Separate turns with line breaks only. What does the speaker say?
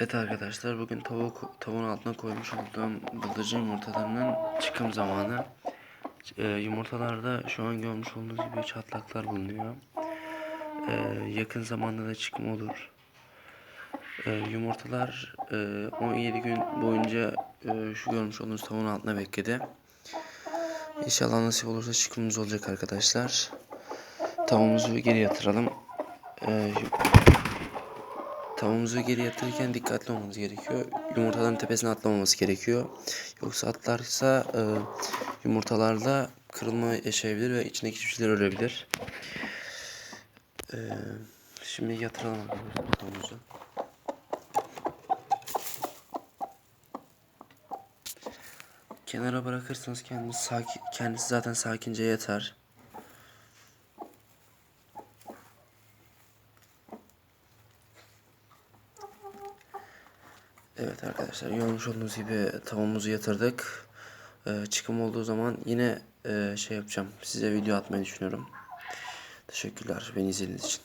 Evet arkadaşlar bugün tavuk tavuğun altına koymuş olduğum bıldırcın yumurtalarının çıkım zamanı. Ee, yumurtalarda şu an görmüş olduğunuz gibi çatlaklar bulunuyor. Ee, yakın zamanda da çıkım olur. Ee, yumurtalar e, 17 gün boyunca e, şu görmüş olduğunuz tavuğun altına bekledi. İnşallah nasip olursa çıkımımız olacak arkadaşlar. Tavuğumuzu geri yatıralım. Ee, Tavuğumuzu geri yatırırken dikkatli olmamız gerekiyor. Yumurtaların tepesine atlamaması gerekiyor. Yoksa atlarsa e, yumurtalarda kırılma yaşayabilir ve içindeki cüceler ölebilir. E, şimdi yatıralım tavuğumuzu. Kenara bırakırsanız kendisi, sakin, kendisi zaten sakince yatar. Evet arkadaşlar görmüş olduğunuz gibi tavuğumuzu yatırdık. Ee, çıkım olduğu zaman yine e, şey yapacağım. Size video atmayı düşünüyorum. Teşekkürler beni izlediğiniz için.